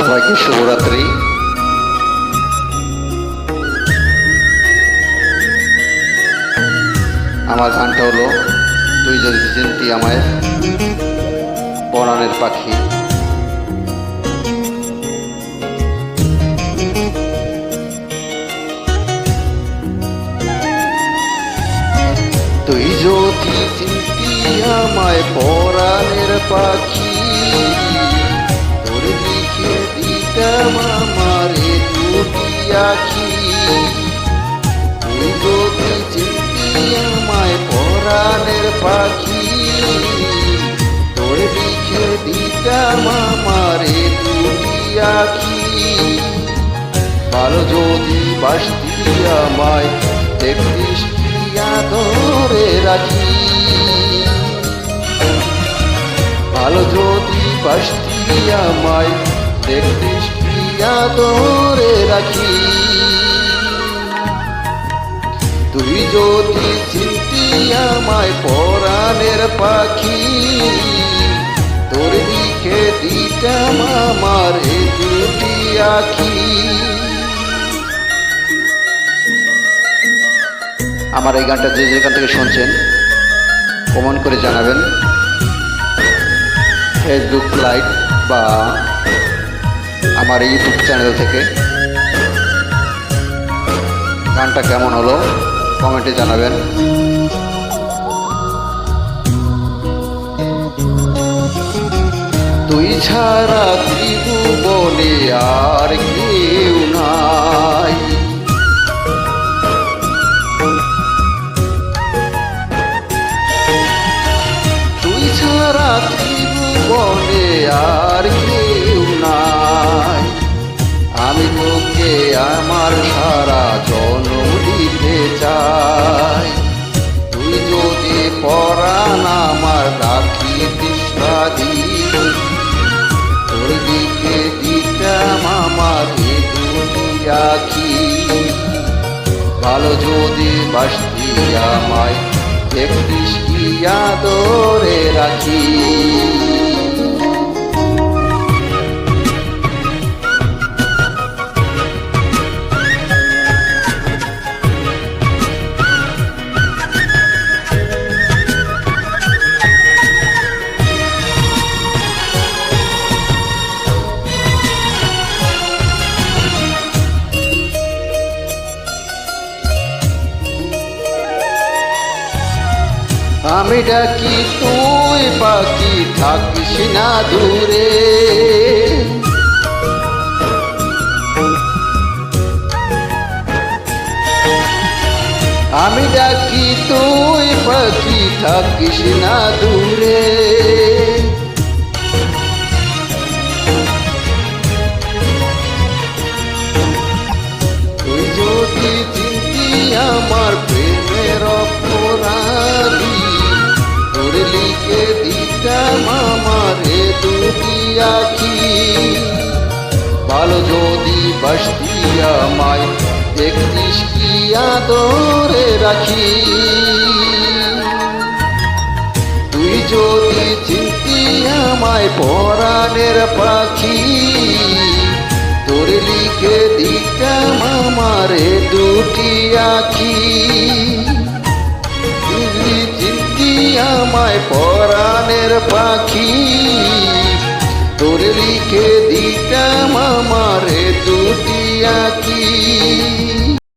সবাইকে শুভরাত্রি। আমার গানটা হলো, তুই যদি চিনতি আমায়, বনানের পাখি। তুই যদি চিনতি আমায় পরাণের দিতাম আমারে দুটি আখি ভালো যদি বাসতি আমায় দেখতিস ধরে রাখি। ভালো যদি বাসতি আমায় দেখতিস ধরে রাখি। তুই যদি চিনতি আমায় পরাণের পাখি দিকে দিতাম আমার এ দুটি আমার এই গানটা যে যেখান থেকে শুনছেন কমেন্ট করে জানাবেন। ফেসবুক লাইভ বা আমার ইউটিউব চ্যানেল থেকে। গানটা কেমন হলো কমেন্টে জানাবেন। তুই ছাড়া ত্রিভুবনে আর কেউ নাই। তুই ছাড়া ত্রিভুবনে আর ভালো যদি বাসতি আমায় একটি আদরে রাখি? আমি ডাকি, তুই বাকি থাকিস না দূরে। আমি ডাকি, তুই পাখি থাকিস না দূরে। তুই যদি চিন্তি আমার লিখে দিতাম আমার দুটি আখি। ভালো যদি বাসতি আমায় দেখতিস কি আদরে রাখি। তুই যদি চিন্তি আমায় পরাণের পাখি, তোর লিখে দিতাম আমারে দুটি আখি। চিন্তি আমায় মনের পাখি তোর লিখে দিতাম আমার দুটি আঁকি।